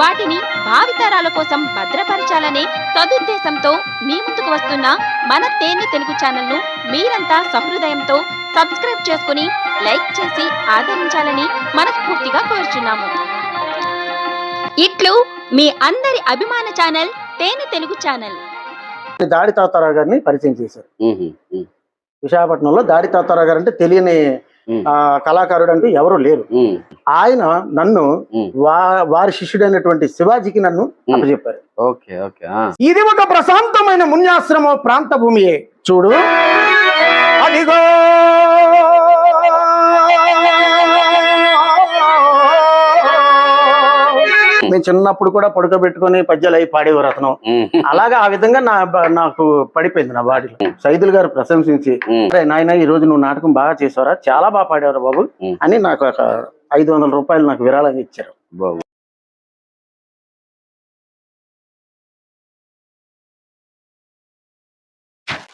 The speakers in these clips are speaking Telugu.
వాటిని భావితరాల కోసం భద్రపరచాలనే సదుద్దేశంతో మీ ముందుకు వస్తున్న మన తేనె తెలుగు ఛానల్ను మీరంతా సహృదయంతో సబ్స్క్రైబ్ చేసుకుని లైక్ చేసి ఆదరించాలని మనస్ఫూర్తిగా కోరుచున్నాము. ఇట్లు మీ అందరి అభిమాన ఛానల్ తేనె తెలుగు ఛానల్. దాడి తాతారావు గారిని పరిచయం చేశారు. విశాఖపట్నంలో దాడి తాతారావు గారు అంటే తెలియని కళాకారుడు అంటూ ఎవరు లేరు. ఆయన నన్ను వారి శిష్యుడైనటువంటి శివాజీకి నన్ను అప్పచెప్పారు. ఆ, ఇది ఒక ప్రశాంతమైన మున్యాశ్రమ ప్రాంత భూమియే చూడు. అదిగో! నేను చిన్నప్పుడు కూడా పడుకోబెట్టుకొని పద్యాలు అయి పాడేవారు అతను. అలాగా ఆ విధంగా నా నాకు పడిపోయింది నా బాడీలో. సైదుల్ గారు ప్రశంసించి ఉమ్, "అరే నాయన ఈ రోజు నువ్వు నాటకం బాగా చేసావరా చాలా బాగా పాడేవారు బాబు. అని నాకు ఒక ఐదు వందల రూపాయలు నాకు విరాళంగా ఇచ్చారు. బాగు.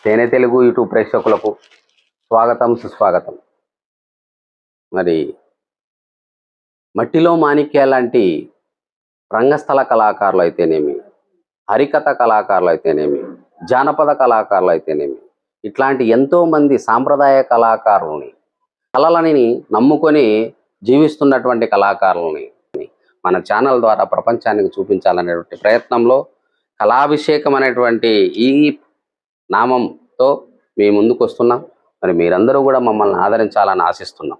తేనె తెలుగు యూట్యూబ్ ప్రేక్షకులకు స్వాగతం సుస్వాగతం. మరి మట్టిలో మాణిక్య లాంటి రంగస్థల కళాకారులు అయితేనేమి హరికథ కళాకారులు అయితేనేమి జానపద కళాకారులు అయితేనేమి ఇట్లాంటి ఎంతోమంది సాంప్రదాయ కళాకారులని కళలని నమ్ముకొని జీవిస్తున్నటువంటి కళాకారులని మన ఛానల్ ద్వారా ప్రపంచానికి చూపించాలనేటువంటి ప్రయత్నంలో కళాభిషేకం అనేటువంటి ఈ నామంతో మీ ముందుకు వస్తున్నాం మరి మీరందరూ కూడా మమ్మల్ని ఆదరించాలని ఆశిస్తున్నాం.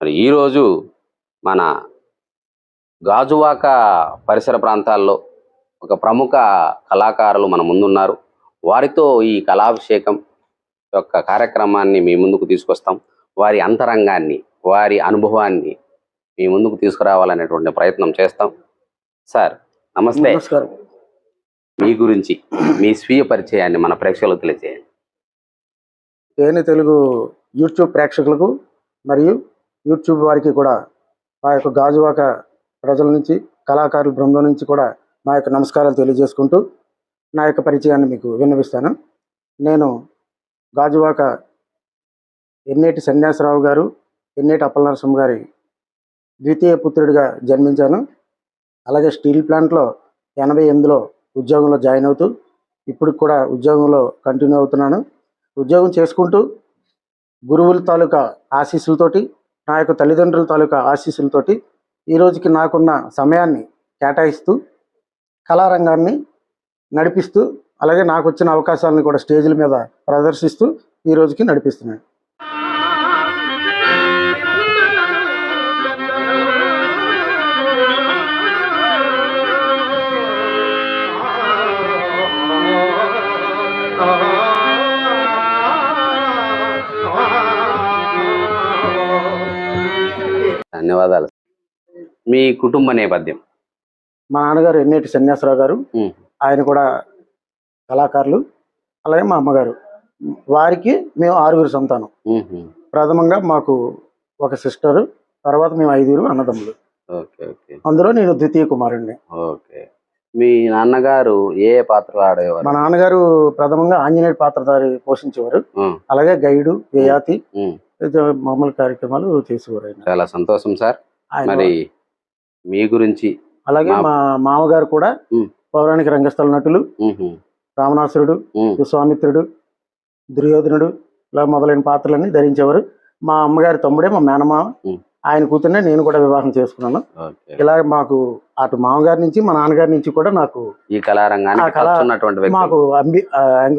మరి ఈరోజు మన గాజువాక పరిసర ప్రాంతాల్లో ఒక ప్రముఖ కళాకారులు మన ముందున్నారు. వారితో ఈ కళాభిషేకం యొక్క కార్యక్రమాన్ని మీ ముందుకు తీసుకొస్తాం. వారి అంతరంగాన్ని వారి అనుభవాన్ని మీ ముందుకు తీసుకురావాలనేటువంటి ప్రయత్నం చేస్తాం. సార్ నమస్తే. నమస్కారం. మీ గురించి మీ స్వీయ పరిచయాన్ని మన ప్రేక్షకులకు తెలియజేయండి. తేనె తెలుగు యూట్యూబ్ ప్రేక్షకులకు మరియు యూట్యూబ్ వారికి కూడా మా యొక్క గాజువాక ప్రజల నుంచి కళాకారుల బృందం నుంచి కూడా నా యొక్క నమస్కారాలు తెలియజేసుకుంటూ నా యొక్క పరిచయాన్ని మీకు విన్నవిస్తాను. నేను గాజువాక ఎన్నేటి సన్యాసరావు గారు ఎన్నేటి అప్పలనరసింహ గారి ద్వితీయ పుత్రుడిగా జన్మించాను. అలాగే స్టీల్ ప్లాంట్లో ఎనభై ఎనిమిదిలో ఉద్యోగంలో జాయిన్ అవుతూ ఇప్పుడు కూడా ఉద్యోగంలో కంటిన్యూ అవుతున్నాను. ఉద్యోగం చేసుకుంటూ గురువుల తాలూకా ఆశీస్సులతోటి నా యొక్క తల్లిదండ్రుల తాలూకా ఆశీస్సులతోటి ఈ రోజుకి నాకున్న సమయాన్ని కేటాయిస్తూ కళారంగాన్ని నడిపిస్తూ అలాగే నాకు వచ్చిన అవకాశాలను కూడా స్టేజ్ల మీద ప్రదర్శిస్తూ ఈ రోజుకి నడిపిస్తున్నాను. ధన్యవాదాలు. మీ కుటుంబ నేపథ్యం? మా నాన్నగారు ఎన్నేటి సన్యాసరావు గారు ఆయన కూడా కళాకారులు అలాగే మా అమ్మగారు. వారికి మేము ఆరుగురు సంతానం. ప్రథమంగా మాకు ఒక సిస్టర్ తర్వాత మేము ఐదుగురు అన్నదమ్ములు. Okay okay. అందులో నేను ద్వితీయ కుమారుణ్ణి. ఓకే. మీ నాన్నగారు ఏ పాత్ర ఆడేవారు? మా నాన్నగారు ప్రథమంగా ఆంజనేయ పాత్రధారి పోషించేవారు. అలాగే గైడు యయాతి. ఇది మామూలు కార్యక్రమాలు చేసేవారు చాలా సంతోషం సార్. మరి మీ గురించి అలాగే మా- మామగారు కూడా. పౌరాణిక రంగస్థల నటులు ఉమ్. విశ్వామిత్రుడు దుర్యోధనుడు ఇలా మొదలైన పాత్రలన్నీ ధరించేవారు. మా అమ్మగారి తమ్ముడే మా మేనమామ. ఆయన కూతుర్నే నేను కూడా వివాహం చేసుకున్నాను. ఇలా మాకు అటు మామగారి నుంచి మా నాన్నగారి నుంచి కూడా నాకు ఈ కళారంగానికి ఆ కళ- ఖర్చు ఉన్నటువంటి వ్యక్తి మాకు అంబి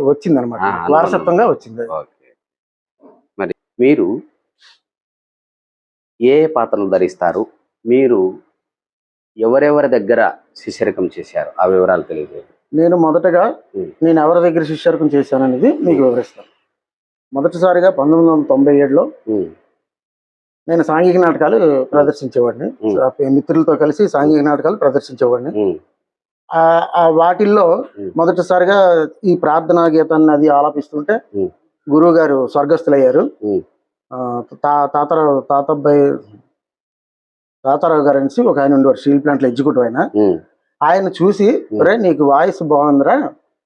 వచ్చింది అనమాట. వారసత్వంగా వచ్చింది. మరి మీరు ఏ పాత్రలు ధరిస్తారు? మీరు ఎవరెవరి దగ్గర శిష్యరికం చేశారు? ఆ వివరాలు తెలియజేయండి. నేను మొదటగా. నేను ఎవరి దగ్గర శిష్యర్కం చేశాననేది మీకు వివరిస్తాను. మొదటిసారిగా పంతొమ్మిది వందల తొంభై ఏడులో నేను సాంఘిక నాటకాలు ప్రదర్శించేవాడిని. మిత్రులతో కలిసి సాంఘిక నాటకాలు ప్రదర్శించేవాడిని. ఉమ్, ఆ- ఆ వాటిల్లో. మొదటిసారిగా ఈ ప్రార్థనా గీతాన్ని అది ఆలాపిస్తుంటే. గురువు గారు స్వర్గస్థులయ్యారు. ఉమ్. ఆ, తా తాతరావు తాతబ్బాయి తాతారావు గారు అనేసి ఒక ఆయన ఉండేవారు స్టీల్ ప్లాంట్లో ఎగ్జిక్యూటివ్ ఆయన. ఆయన చూసి. రే నీకు వాయిస్ బాగుందిరా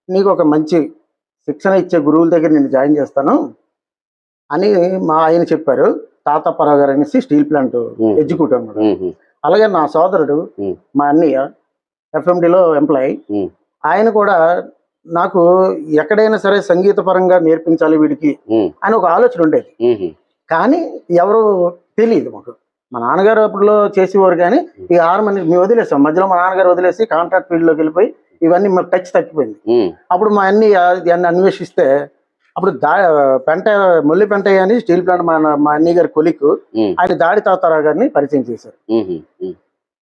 నీకు ఒక మంచి శిక్షణ ఇచ్చే గురువుల దగ్గర నేను జాయిన్ చేస్తాను అని మా ఆయన చెప్పారు. తాతప్పరావు గారు అనేసి స్టీల్ ప్లాంట్. ఎగ్జిక్యూటివ్ ఉమ్, అలాగే నా సోదరుడు. మా అన్నయ్య ఎఫ్ఎండిలో ఎంప్లాయ్. ఆయన కూడా నాకు ఎక్కడైనా సరే సంగీత పరంగా నేర్పించాలి వీడికి అని ఒక ఆలోచన ఉండేది. కానీ ఎవరు తెలియదు మాకు. మా నాన్నగారు అప్పుడులో చేసేవారు కానీ ఈ హార్మోని మేము వదిలేసాం. మధ్యలో మా నాన్నగారు వదిలేసి కాంట్రాక్ట్ ఫీల్డ్లోకి వెళ్ళిపోయి ఇవన్నీ మాకు టచ్ తగ్గిపోయింది అప్పుడు మా అన్ని దాన్ని అన్వేషిస్తే అప్పుడు దా పెంట మొల్లి పెంటయ్య అని స్టీల్ ప్లాంట్ మా మా అన్నయ్య గారి కొలిక్ ఆయన దాడి తాతారావు గారిని పరిచయం చేశారు.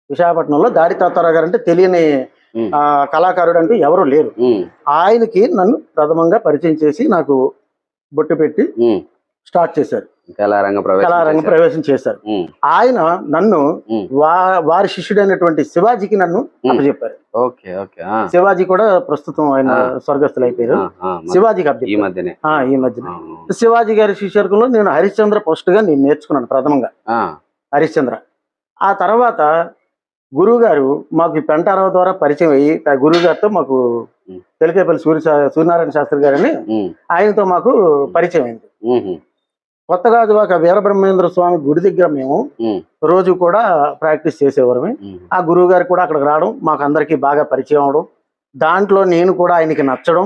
విశాఖపట్నంలో దాడి తాతారావు గారు అంటే తెలియని కళాకారుడు అంటూ ఎవరు లేరు. ఆయనకి నన్ను ప్రథమంగా పరిచయం చేసి నాకు బొట్టు పెట్టి. స్టార్ట్ చేశారు. కళారంగ ప్రవేశం చేశారు. ఆయన నన్ను వారి శిష్యుడైనటువంటి శివాజీకి నన్ను అప్పచెప్పారు. శివాజీ కూడా ప్రస్తుతం ఆయన. స్వర్గస్థులు అయిపోయారు. శివాజీకి ఈ మధ్యనే. ఈ మధ్యన. శివాజీ గారి శిష్యర్కంలో నేను హరిశ్చంద్ర ఫస్ట్గా నేను నేర్చుకున్నాను ప్రథమంగా. హరిశ్చంద్ర. ఆ తర్వాత గురువు గారు మాకు పెంటారావు ద్వారా పరిచయం అయ్యి ఆ గురువు గారితో మాకు. తెలికేపల్లి సూర్య సూర్యనారాయణ శాస్త్రి గారని ఆయనతో మాకు పరిచయం అయింది. కొత్తగా ఒక వీరబ్రహ్మేంద్ర స్వామి గుడి దగ్గర మేము రోజు కూడా ప్రాక్టీస్ చేసేవారమే. ఆ గురువు గారు కూడా అక్కడికి రావడం మాకు అందరికీ బాగా పరిచయం అవడం. దాంట్లో నేను కూడా ఆయనకి నచ్చడం.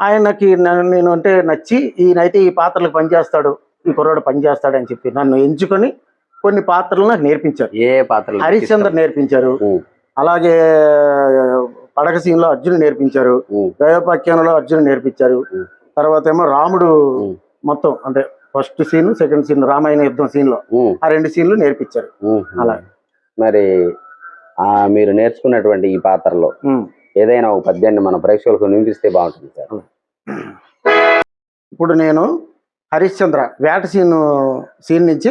ఆయనకి నేను అంటే నచ్చి ఈయనైతే ఈ పాత్రలకు పనిచేస్తాడు ఈ కుర్రాడు పనిచేస్తాడు అని చెప్పి నన్ను ఎంచుకొని కొన్ని పాత్రలు నాకు నేర్పించారు. ఏ పాత్రలు? మీకు హరిశ్చంద్ర? నేర్పించారు. అలాగే పడక సీన్లో అర్జున్ నేర్పించారు. ఉమ్, దైవపాఖ్యానంలో అర్జున్ నేర్పించారు. తర్వాత ఏమో రాముడు. మొత్తం అంటే first scene second scene Ramayana యుద్ధం సీన్లో ఆ రెండు సీన్లు నేర్పించారు. అలా. మరి ఆ మీరు నేర్చుకున్నటువంటి ఈ పాత్రలో. ఏదైనా ఒక పద్యాన్ని మన ప్రేక్షకులకు వినిపిస్తే బాగుంటుంది సార్. ఇప్పుడు నేను హరిశ్చంద్ర వేట సీన్ సీన్ నుంచి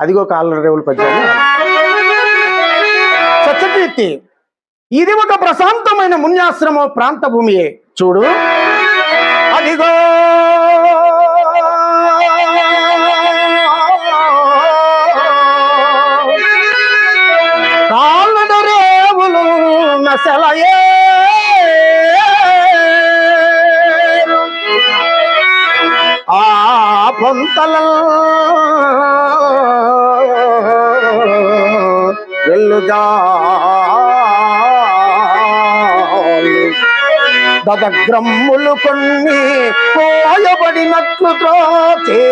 అదిగో కాళ్ళ రేవుల పద్యాన్ని సత్యకీర్తి ఇది ఒక ప్రశాంతమైన మున్యాశ్రమ ప్రాంత భూమియే చూడు. అదిగో నసలయే ఆ పొంతల వెల్లుగా దదగ్రమ్ములు కొన్ని కోయబడినట్లు త్రోచే.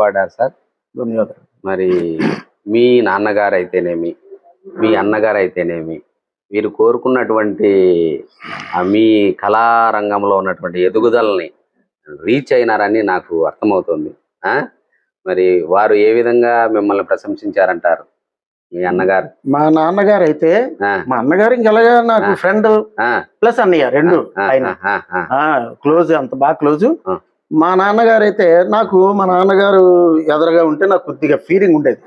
పాడారు సార్? ధన్యవాదాలు మరి మీ నాన్నగారు అయితేనేమి మీ అన్నగారు అయితేనేమి మీరు కోరుకున్నటువంటి మీ కళారంగంలో ఉన్నటువంటి ఎదుగుదలని రీచ్ అయినారని నాకు అర్థమవుతుంది? మరి వారు ఏ విధంగా మిమ్మల్ని ప్రశంసించారంటారు మీ అన్నగారు? మా నాన్నగారు అయితే మా అన్నగారు ఇంకెలాగా నాకు ఫ్రెండ్ ప్లస్ అన్నయ్య రెండు ఆయన. క్లోజ్ అంత బాగా క్లోజ్. మా నాన్నగారు అయితే నాకు మా నాన్నగారు ఎదురుగా ఉంటే నాకు కొద్దిగా ఫీలింగ్ ఉండేది.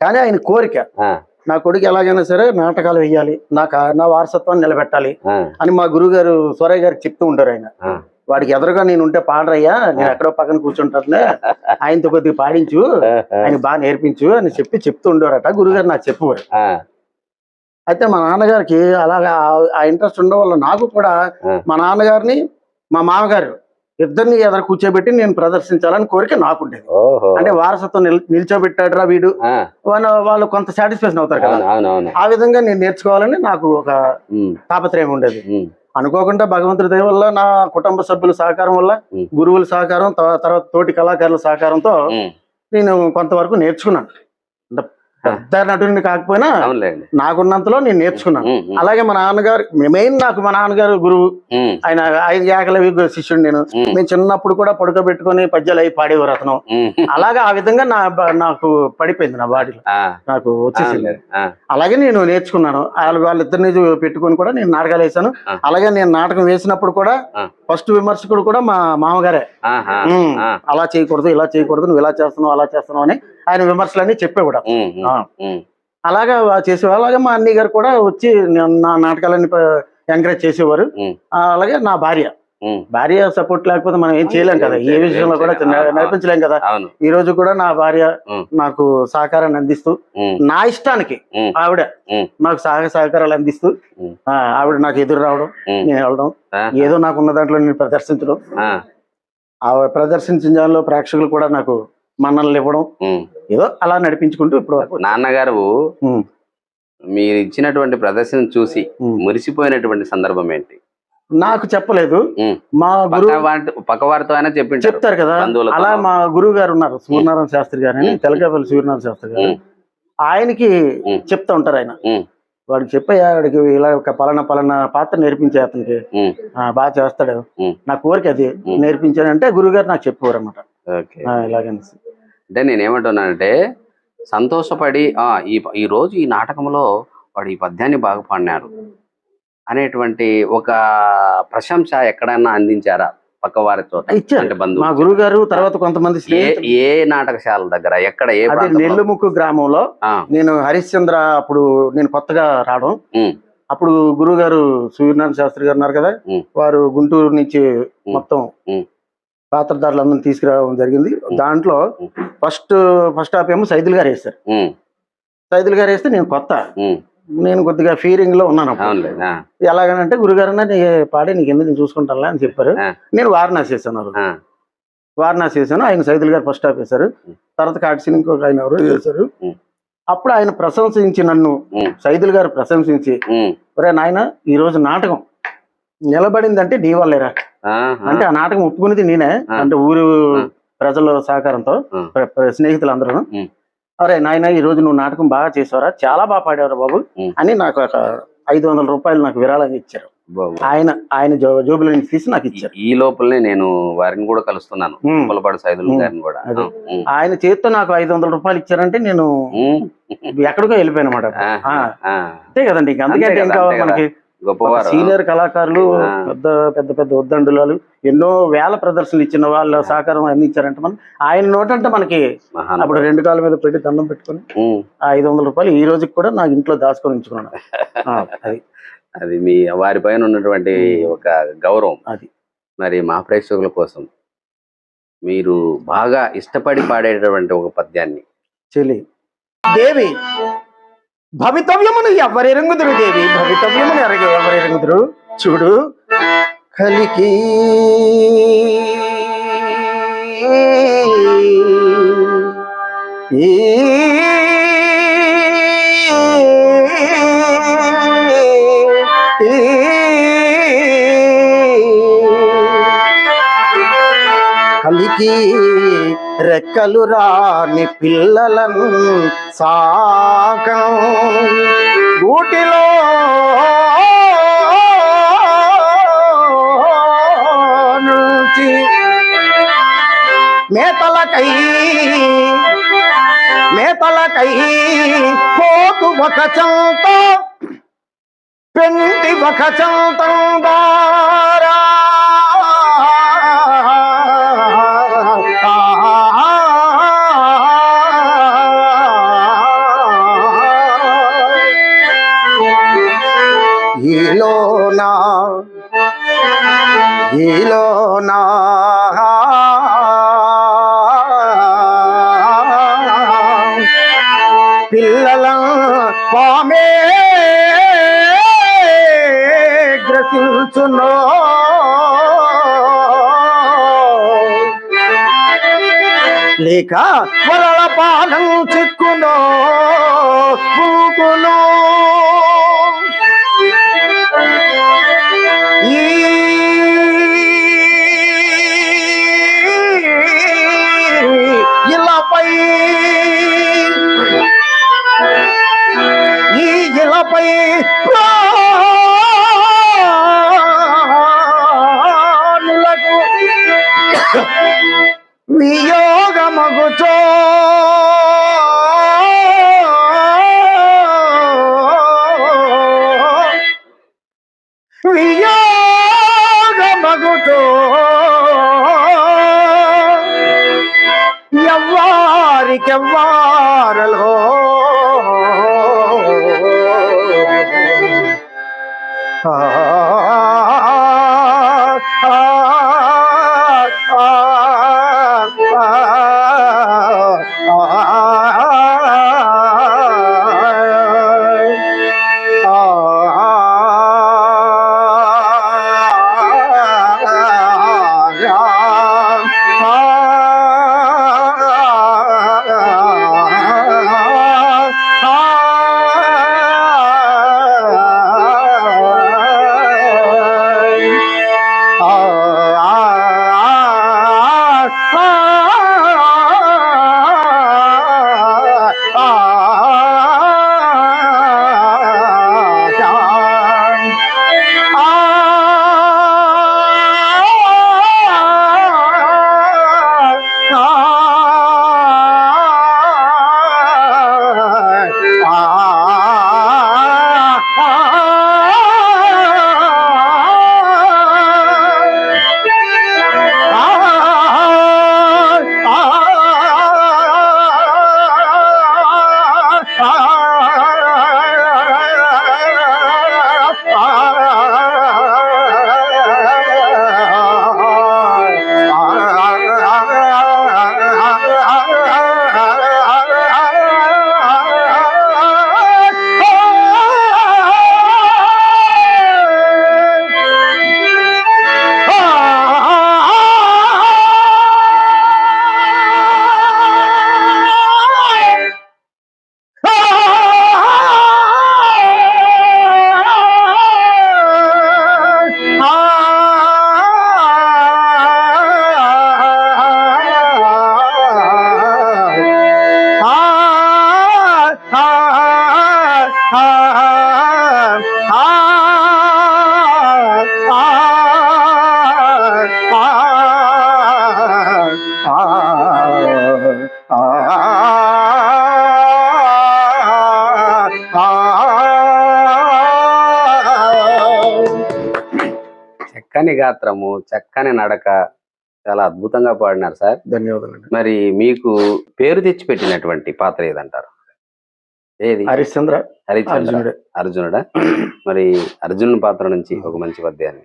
కానీ ఆయన కోరిక నా కొడుకు ఎలాగైనా సరే నాటకాలు వేయాలి నాకు నా వారసత్వాన్ని నిలబెట్టాలి అని మా గురువు గారు సూరయ్య గారికి చెప్తూ ఉంటారు ఆయన. వాడికి ఎదురుగా నేను ఉంటే పాడరయ్యా నేను ఎక్కడో పక్కన కూర్చుంటానులే ఆయనతో కొద్దిగా పాడించు ఆయన బాగా నేర్పించు అని చెప్పి చెప్తూ ఉండేవారట. గురుగారు నాకు చెప్పేవారు. అయితే మా నాన్నగారికి అలాగా ఆ- ఇంట్రెస్ట్ ఉండడం వల్ల నాకు కూడా. మా నాన్నగారిని మా మామగారు ఇద్దరిని ఎదురు కూర్చోబెట్టి నేను ప్రదర్శించాలని కోరిక నాకుండేది. అంటే వారసత్వం నిల్- నిల్చోబెట్టాడు రా వీడు వాళ్ళ వాళ్ళు కొంత సాటిస్ఫాక్షన్ అవుతారు కదా. ఆ విధంగా నేను నేర్చుకోవాలని నాకు ఒక తాపత్రయం ఉండేది. అనుకోకుండా భగవంతుడి దయ వల్ల నా కుటుంబ సభ్యుల సహకారం వల్ల. గురువుల సహకారం తర్వాత తోటి కళాకారుల సహకారంతో నేను కొంతవరకు నేర్చుకున్నాను. పెద్ద నటుడిని కాకపోయినా నాకున్నంతలో నేను నేర్చుకున్నాను. అలాగే మా నాన్నగారు మెయిన్ నాకు మా నాన్నగారు గురువు. ఆయన ఐదు ఏకలవి శిష్యుడు నేను. నేను చిన్నప్పుడు కూడా పడుకోబెట్టుకొని పద్యాలు అవి పాడేవారు అతను. అలాగా ఆ విధంగా నా నాకు పడిపోయింది నా బాడీలో. నాకు వచ్చేసింది. అలాగే నేను నేర్చుకున్నాను. వాళ్ళ వాళ్ళిద్దరిని పెట్టుకొని కూడా నేను నాటకాలు వేసాను. అలాగే నేను నాటకం వేసినప్పుడు కూడా. ఫస్ట్ విమర్శకుడు కూడా మా మామగారే. అలా చేయకూడదు ఇలా చేయకూడదు నువ్వు ఇలా చేస్తున్నావు అలా చేస్తున్నావు అని ఆయన విమర్శలన్నీ చెప్పేవాడు అలాగా చేసేవారు అలాగే మా అన్నయ్య గారు కూడా వచ్చి నా- నా నాటకాలన్నీ ఎంకరేజ్ చేసేవారు. అలాగే నా భార్య. భార్య సపోర్ట్ లేకపోతే మనం ఏం చేయలేం కదా. ఏ విషయంలో కూడా. నడిపించలేం కదా. ఈ రోజు కూడా నా భార్య. నాకు సహకారాన్ని అందిస్తూ నా ఇష్టానికి. ఆవిడ. నాకు సహాయ సహకారాలు అందిస్తూ ఆవిడ నాకు ఎదురు రావడం నేను వెళ్ళడం ఏదో నాకు ఉన్న దాంట్లో నేను ప్రదర్శించడం. ఆ, ప్రదర్శించిన దానిలో ప్రేక్షకులు కూడా నాకు మన్ననలు ఇవ్వడం. ఏదో అలా నడిపించుకుంటూ ఇప్పుడు వరకు. నాన్నగారు మీరు ఇచ్చినటువంటి ప్రదర్శన చూసి. మురిసిపోయినటువంటి సందర్భం ఏంటి? నాకు చెప్పలేదు. మా గురువు వారి పక్కవారితో అయినా చెప్పింటారు. చెప్తారు కదా. అలా మా గురువు గారు ఉన్నారు సూర్యనారాయణ శాస్త్రి గారు అని. తెలకపల్లి సూర్యనారాయణ శాస్త్రి గారు. ఆయనకి. చెప్తా ఉంటారు ఆయన. వాడికి చెప్పయ్యా వాడికి ఇలా ఒక పలానా పలానా పాత్ర నేర్పించే అతనికి. బాగా చేస్తాడు. నా కోరిక అది. నేర్పించానంటే గురువు గారు నాకు చెప్పేవారు అనమాట ఇలాగనేసి. అంటే నేను ఏమంటున్నానంటే సంతోషపడి ఈ ఈ రోజు ఈ నాటకంలో వాడు ఈ పద్యాన్ని బాగా పాడినారు అనేటువంటి ఒక ప్రశంస ఎక్కడైనా అందించారా పక్క వారితో అంటే మా గురువు గారు తర్వాత కొంతమంది ఏ నాటకశాల దగ్గర ఎక్కడ ఏ? నెల్లుముక్కు గ్రామంలో నేను హరిశ్చంద్ర అప్పుడు నేను కొత్తగా రావడం. అప్పుడు గురువు గారు సూర్యనారాయణ శాస్త్రి గారు ఉన్నారు కదా. వారు గుంటూరు నుంచి మొత్తం. పాత్రధారులందరినీ తీసుకురావడం జరిగింది. దాంట్లో. ఫస్ట్ ఫస్ట్ హాఫ్ ఏమో సైదులు గారు వేస్తారు సైదులు గారు వేస్తే నేను కొత్త. నేను కొద్దిగా ఫీరింగ్లో ఉన్నాను ఎలాగనంటే గురుగారు నీ పాడే నీకు ఎందుకు నేను చూసుకుంటాను అని చెప్పారు. నేను వారణాసి వేసాను వారణాసి వేసాను ఆయన సైదులు గారు ఫస్ట్ హాఫ్ వేశారు. తర్వాత కాటిసిన ఇంకొక ఆయన ఎవరో ఉమ్. అప్పుడు ఆయన ప్రశంసించి నన్ను సైదులు గారు ప్రశంసించి ఒరే నాయన ఈ రోజు నాటకం నిలబడిందంటే నీ వల్లేరా? అంటే ఆ నాటకం ఒప్పుకునేది నేనే. అంటే ఊరు. ప్రజల సహకారంతో స్నేహితులందరూ ఉమ్. అరే నాయన ఈ రోజు నువ్వు నాటకం బాగా చేసావరా చాలా బాగా పాడారు బాబు. అని నాకు ఒక ఐదు వందల రూపాయలు నాకు విరాళంగా ఇచ్చారు. ఆయన ఆయన జోబులో నుంచి తీసి నాకు ఇచ్చారు. ఈ లోపలనే నేను వారిని కూడా కలుస్తున్నాను. పులపాడు సైదులు. గారిని కూడా. ఆయన చేతితో నాకు ఐదు వందల రూపాయలు ఇచ్చారంటే నేను ఎక్కడికో వెళ్ళిపోయాను అనమాట అంతే కదండి ఇంక అందుకే ఏం కావాలి మనకి? గొప్పవారు సీనియర్ కళాకారులు. పెద్ద పెద్ద పెద్ద ఉద్దండులాలు ఎన్నో వేల ప్రదర్శనలు ఇచ్చిన వాళ్ళ సహకారం అందించారంటే మనం ఆయన నోటంటే మనకి. అప్పుడు రెండు కాళ్ళ మీద పెట్టి దండం పెట్టుకొని ఐదు వందల రూపాయలు ఈ రోజుకి కూడా నాకు ఇంట్లో దాచుకొని ఉంచుకున్నాను. ఆ, అది. అది మీ వారి పైన ఉన్నటువంటి. ఒక గౌరవం. అది. మరి మా ప్రేక్షకుల కోసం మీరు బాగా ఇష్టపడి పాడేటటువంటి ఒక పద్యాన్ని. చెలి దేవి భవితవ్యమును ఎవరెరుగుదురు దేవి? భవితవ్యమును ఎరగ ఎవరెరుగుదురు? చూడు. కలికి. ఈ కలికి. రెక్కలు రాని పిల్లలను సాకం గూటిలో నుంచి మేతలకై మేతలకై పోతు ఒక చంత పెంటి ఒక చంతందారా ఇక వలల పానం చిక్కునో పూకునో ఈ ఇలాపై చక్కని గాత్రము చక్కని నడక చాలా అద్భుతంగా పాడినారు సార్. ధన్యవాదాలు మరి మీకు పేరు తెచ్చి పెట్టినటువంటి పాత్ర ఏదంటారు? ఏది? హరిశ్చంద్ర హరిచంద్ర అర్జునుడే. మరి అర్జునుని పాత్ర నుంచి ఒక మంచి పద్యాన్ని.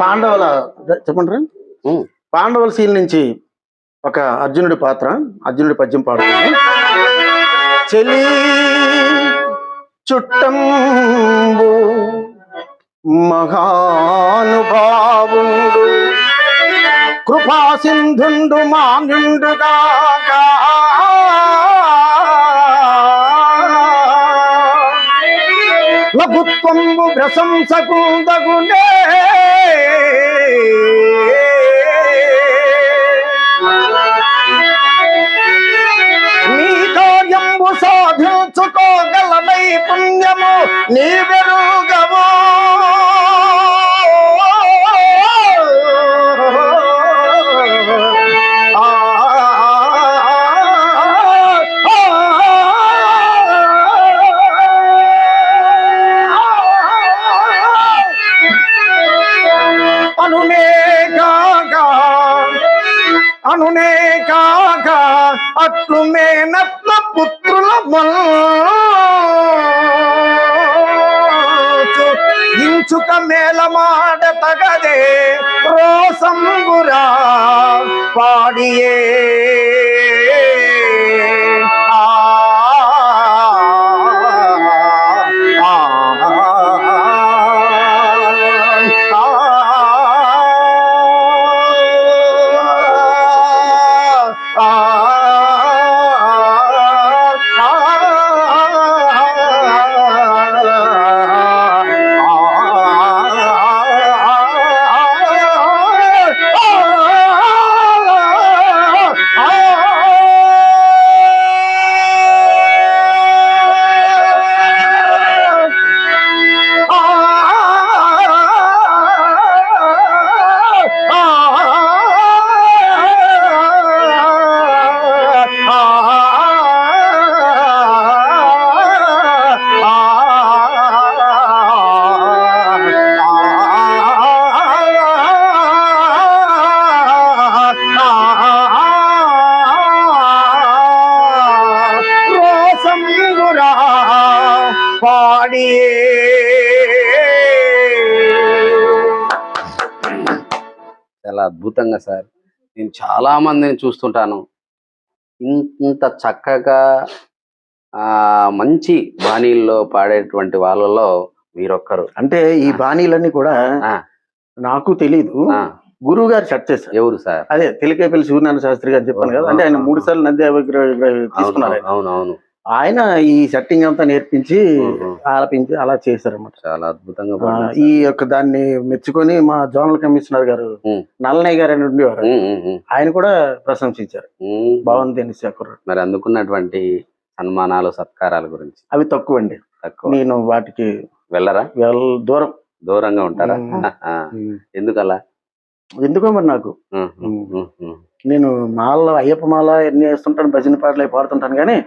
పాండవుల చెప్పండి. పాండవుల సీన్ నుంచి ఒక అర్జునుడి పాత్ర అర్జునుడి పద్యం పాడుతుంది చెలి చుట్టంబు మహానుభావుండు. కృపా సింధుండు మాన్యుండుగాక లఘుత్వంబు ప్రశంసకుందగునే. నైపుణ్యము ఇంచుక మేళమాడ తగదే రోసంబురా అద్భుతంగా సార్. నేను చాలా మందిని చూస్తుంటాను. ఇంత చక్కగా ఆ మంచి బాణీల్లో పాడేటువంటి వాళ్ళలో మీరొక్కరు. అంటే ఈ బాణీలన్నీ కూడా. నాకు తెలీదు. గురువు గారు సెట్ చేశారు. ఎవరు సార్? అదే తెలికేపల్లి సూర్యనారాయణ శాస్త్రి గారు చెప్పాను కదా అంటే ఆయన మూడు సార్లు నంది తీసుకున్నారు. అవును అవును. ఆయన ఈ సెట్టింగ్ అంతా నేర్పించి. ఆలపించి అలా చేశారన్నమాట. చాలా అద్భుతంగా ఈ యొక్క దాన్ని మెచ్చుకొని మా జోనల్ కమిషనర్ గారు. నల్లనయ్య గారు అని ఉండేవారు. ఆయన కూడా ప్రశంసించారు. బాగుంది అని మరి అందుకున్నటువంటి సన్మానాలు సత్కారాల గురించి? అవి తక్కువ అండి. తక్కువ. నేను వాటికి వెళ్ళరా? వెల్ దూరం. దూరంగా ఉంటారా? ఎందుకలా? ఎందుకో మరి నాకు. నేను మాల అయ్యప్ప మాల ఎన్ని వేస్తుంటాను భజన పాటలు పాడుతుంటాను కానీ.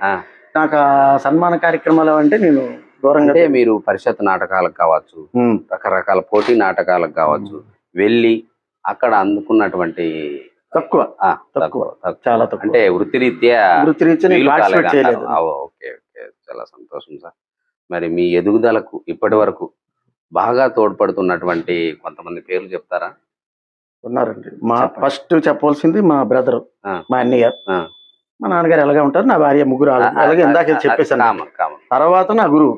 నాకు ఆ సన్మాన కార్యక్రమాలు అంటే నేను దూరంగా అంటే మీరు పరిషత్ నాటకాలకు కావచ్చు. రకరకాల పోటీ నాటకాలకు కావచ్చు వెళ్ళి అక్కడ అందుకున్నటువంటి తక్కువ. తక్కువ. చాలా తక్కువ. అంటే వృత్తిరీత్యా వృత్తిరీత్యా ఓకే ఓకే. చాలా సంతోషం సార్. మరి మీ ఎదుగుదలకు ఇప్పటి వరకు బాగా తోడ్పడుతున్నటువంటి కొంతమంది పేర్లు చెప్తారా? ఉన్నారండి. మా. ఫస్ట్ చెప్పవలసింది మా బ్రదర్. మా అన్నయ్య. మా నాన్నగారు ఎలాగే ఉంటారు నా భార్య ముగ్గురు అలాగే ఇందాక చెప్పేశాను తర్వాత నా గురువు.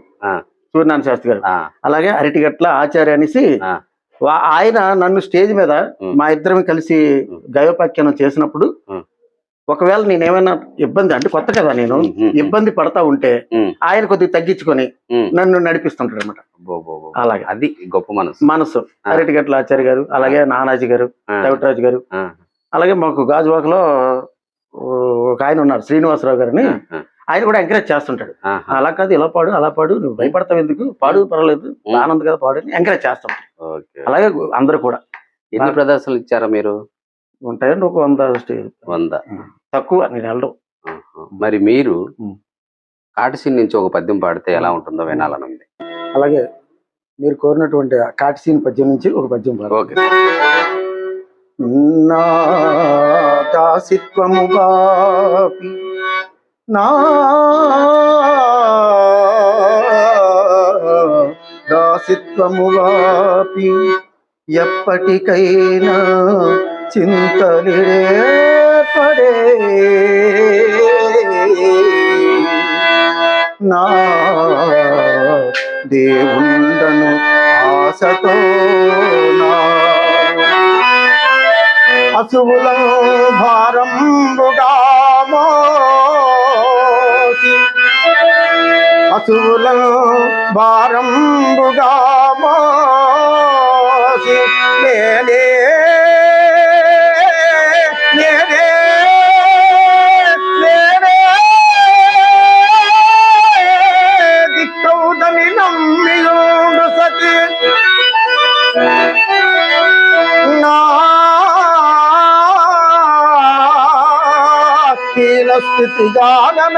సూర్యనారాయణ శాస్త్రి గారు అలాగే అరటిగట్ల ఆచార్య అనేసి ఆయన నన్ను స్టేజ్ మీద. మా ఇద్దరం కలిసి. గయోపాఖ్యానం చేసినప్పుడు. ఒకవేళ నేను ఏమైనా ఇబ్బంది అంటే కొత్త కదా నేను. ఇబ్బంది పడతా ఉంటే. ఆయన కొద్దిగా తగ్గించుకొని. నన్ను నడిపిస్తుంటాడు అనమాట. అలాగే అది గొప్ప మనసు మనసు. అరటిగట్ల ఆచార్య గారు అలాగే నానాజీ గారు దేవటరాజు గారు అలాగే మాకు గాజువాకలో ఒక ఆయన ఉన్నారు శ్రీనివాసరావు గారిని. ఆయన కూడా ఎంకరేజ్ చేస్తుంటాడు. అలా కాదు ఇలా పాడు అలా పాడు నువ్వు భయపడతావు ఎందుకు? పాడు పర్వాలేదు. ఆనంద్ కదా పాడు అని ఎంకరేజ్ ఓకే. అలాగే అందరూ కూడా. ఎన్ని ప్రదర్శనలు ఇచ్చారా మీరు? ఉంటాయండి ఒక వంద వంద. తక్కువ నేను వెళ్ళడం. మరి మీరు. కాటిసీన్ నుంచి ఒక పద్యం పాడితే ఎలా ఉంటుందో వినాలని ఉంది. అలాగే మీరు కోరినటువంటి కాటిసీన్ పద్యం నుంచి ఒక పద్యం పాడు. ఓకే. నా దాసిత్వము బాపి నా దాసిత్వము వాపి ఎప్పటికైనా చింతలే పడే నా దేవుండను ఆశతో నా అసువులను భారంబుగా మోసి అసువులను భారంబుగా మోసి హీన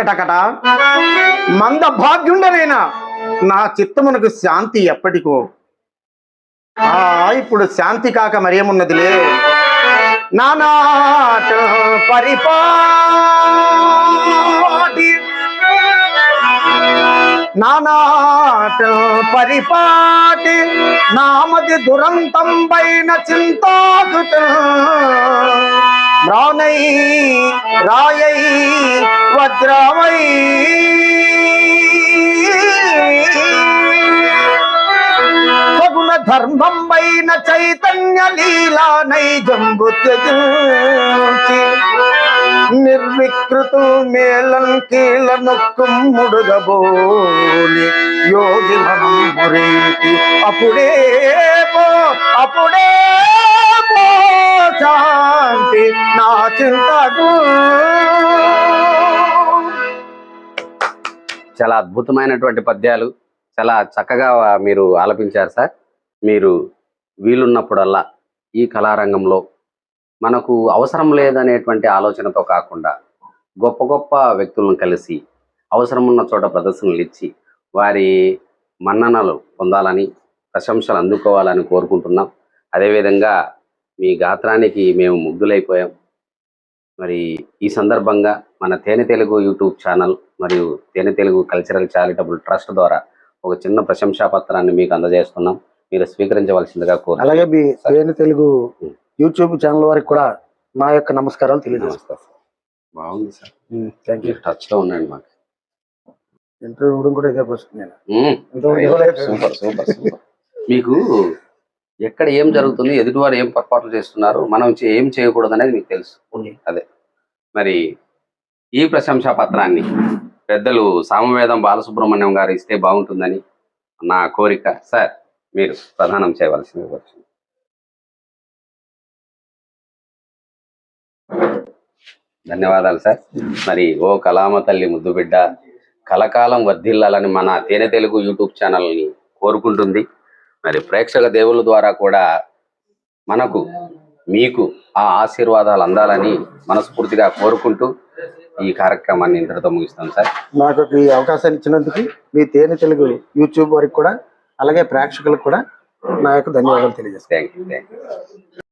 కటకట. మంద భాగ్యుండనైనా నా చిత్తమునకు శాంతి ఎప్పటికో. ఆ ఇప్పుడు శాంతి కాక మరేమున్నదిలే నానాట పరిపాటి. నానాట పరిపాటి. నామది దురంతం పైన చింతాకుత మ్రానై రాయై వజ్రమై సగుణ ధర్మం పైన చైతన్య లీలా నైజంబు త్యజించి నిర్వికృతు మేళం కీల నొక్కుం ముడుగబోని యోగి మనం మురేటి అప్పుడే పో అప్పుడే పో. శాంతి నా చింతకు. చాలా అద్భుతమైనటువంటి పద్యాలు. చాలా చక్కగా మీరు ఆలపించారు సార్. మీరు వీలున్నప్పుడల్లా ఈ కళారంగంలో మనకు అవసరం లేదనేటువంటి ఆలోచనతో కాకుండా గొప్ప గొప్ప వ్యక్తులను కలిసి అవసరం ఉన్న చోట ప్రదర్శనలు ఇచ్చి వారి మన్ననలు పొందాలని ప్రశంసలు అందుకోవాలని కోరుకుంటున్నాం. అదేవిధంగా మీ గాత్రానికి మేము ముగ్ధులైపోయాం. మరి ఈ సందర్భంగా మన తేనె తెలుగు యూట్యూబ్ ఛానల్ మరియు తేనె తెలుగు కల్చరల్ చారిటబుల్ ట్రస్ట్ ద్వారా ఒక చిన్న ప్రశంసా పత్రాన్ని మీకు అందజేస్తున్నాం. మీరు స్వీకరించవలసిందిగా కోరు అలాగే మీ తేనె తెలుగు యూట్యూబ్ ఛానల్ వారికి కూడా నా యొక్క నమస్కారాలు తెలియజేస్తాను సార్. బాగుంది సార్. Thank you. మీరు టచ్లో ఉండండి మాకు. ఇంటర్వ్యూ కూడా ఇదే నేను. Super super super. మీకు ఎక్కడ ఏం జరుగుతుంది ఎదుటివారు ఏం పొరపాట్లు చేస్తున్నారు మనం ఏం చేయకూడదు అనేది మీకు తెలుసు. అదే. మరి ఈ ప్రశంసా పత్రాన్ని పెద్దలు సామవేదం బాలసుబ్రహ్మణ్యం గారు ఇస్తే బాగుంటుందని నా కోరిక. సార్ మీరు ప్రధానం చేయవలసింది వచ్చింది ధన్యవాదాలు సార్. మరి ఓ కళామ తల్లి ముద్దు బిడ్డ కలకాలం వర్ధిల్లాలని మన తేనె తెలుగు యూట్యూబ్ ఛానల్ని కోరుకుంటుంది. మరి ప్రేక్షక దేవుల ద్వారా కూడా మనకు మీకు ఆ ఆశీర్వాదాలు అందాలని మనస్ఫూర్తిగా కోరుకుంటూ ఈ కార్యక్రమాన్ని ఇంతటితో ముగిస్తాం సార్. నాకు ఈ అవకాశాన్ని ఇచ్చినందుకు మీ తేనె తెలుగు యూట్యూబ్ వారికి కూడా అలాగే ప్రేక్షకులకు కూడా నా యొక్క ధన్యవాదాలు తెలియజేస్తాను థ్యాంక్ యూ థ్యాంక్ యూ